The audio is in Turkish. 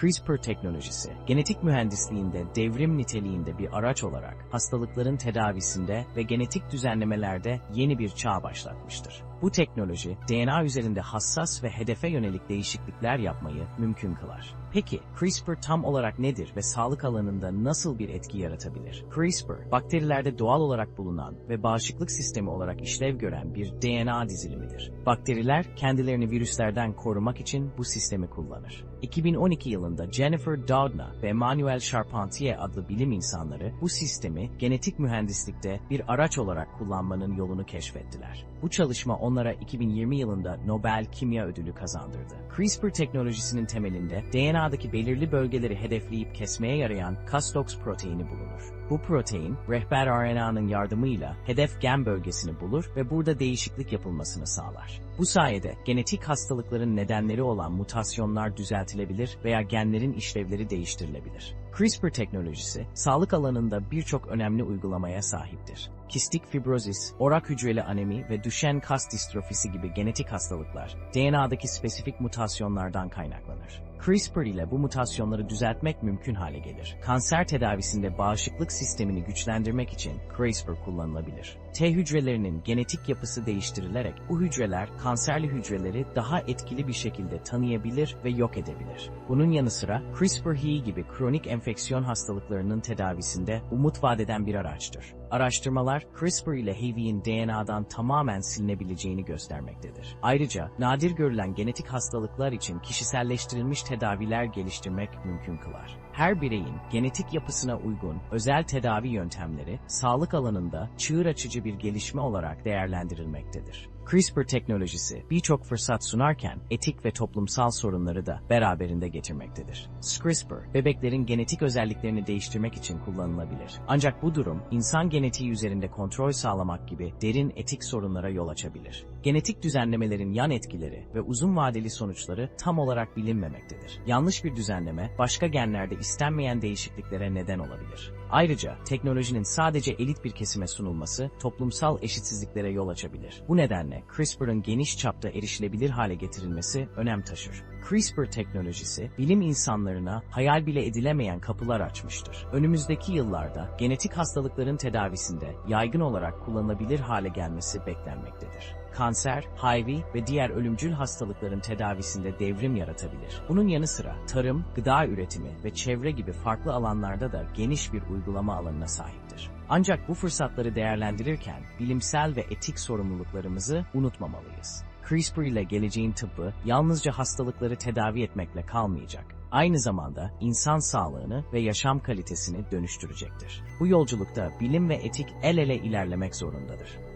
CRISPR teknolojisi, genetik mühendisliğinde devrim niteliğinde bir araç olarak hastalıkların tedavisinde ve genetik düzenlemelerde yeni bir çağ başlatmıştır. Bu teknoloji, DNA üzerinde hassas ve hedefe yönelik değişiklikler yapmayı mümkün kılar. Peki, CRISPR tam olarak nedir ve sağlık alanında nasıl bir etki yaratabilir? CRISPR, bakterilerde doğal olarak bulunan ve bağışıklık sistemi olarak işlev gören bir DNA dizilimidir. Bakteriler, kendilerini virüslerden korumak için bu sistemi kullanır. 2012 yılında Jennifer Doudna ve Emmanuel Charpentier adlı bilim insanları bu sistemi genetik mühendislikte bir araç olarak kullanmanın yolunu keşfettiler. Bu çalışma onlara 2020 yılında Nobel Kimya Ödülü kazandırdı. CRISPR teknolojisinin temelinde DNA'daki belirli bölgeleri hedefleyip kesmeye yarayan Cas9 proteini bulunur. Bu protein, rehber RNA'nın yardımıyla hedef gen bölgesini bulur ve burada değişiklik yapılmasını sağlar. Bu sayede genetik hastalıkların nedenleri olan mutasyonlar düzeltilebilir veya genlerin işlevleri değiştirilebilir. CRISPR teknolojisi, sağlık alanında birçok önemli uygulamaya sahiptir. Kistik fibrozis, orak hücreli anemi ve Duchenne kas distrofisi gibi genetik hastalıklar, DNA'daki spesifik mutasyonlardan kaynaklanır. CRISPR ile bu mutasyonları düzeltmek mümkün hale gelir. Kanser tedavisinde bağışıklık sistemini güçlendirmek için CRISPR kullanılabilir. T hücrelerinin genetik yapısı değiştirilerek bu hücreler kanserli hücreleri daha etkili bir şekilde tanıyabilir ve yok edebilir. Bunun yanı sıra CRISPR-He gibi kronik enfeksiyon hastalıklarının tedavisinde umut vadeden bir araçtır. Araştırmalar CRISPR ile HIV'in DNA'dan tamamen silinebileceğini göstermektedir. Ayrıca nadir görülen genetik hastalıklar için kişiselleştirilmiş tedaviler geliştirmek mümkün kılar. Her bireyin genetik yapısına uygun özel tedavi yöntemleri sağlık alanında çığır açıcı bir gelişme olarak değerlendirilmektedir. CRISPR teknolojisi birçok fırsat sunarken etik ve toplumsal sorunları da beraberinde getirmektedir. CRISPR, bebeklerin genetik özelliklerini değiştirmek için kullanılabilir. Ancak bu durum, insan genetiği üzerinde kontrol sağlamak gibi derin etik sorunlara yol açabilir. Genetik düzenlemelerin yan etkileri ve uzun vadeli sonuçları tam olarak bilinmemektedir. Yanlış bir düzenleme, başka genlerde istenmeyen değişikliklere neden olabilir. Ayrıca teknolojinin sadece elit bir kesime sunulması toplumsal eşitsizliklere yol açabilir. Bu nedenle CRISPR'ın geniş çapta erişilebilir hale getirilmesi önem taşır. CRISPR teknolojisi bilim insanlarına hayal bile edilemeyen kapılar açmıştır. Önümüzdeki yıllarda genetik hastalıkların tedavisinde yaygın olarak kullanılabilir hale gelmesi beklenmektedir. Kanser, HIV ve diğer ölümcül hastalıkların tedavisinde devrim yaratabilir. Bunun yanı sıra tarım, gıda üretimi ve çevre gibi farklı alanlarda da geniş bir uygulama alanına sahiptir. Ancak bu fırsatları değerlendirirken bilimsel ve etik sorumluluklarımızı unutmamalıyız. CRISPR ile geleceğin tıbbı yalnızca hastalıkları tedavi etmekle kalmayacak. Aynı zamanda insan sağlığını ve yaşam kalitesini dönüştürecektir. Bu yolculukta bilim ve etik el ele ilerlemek zorundadır.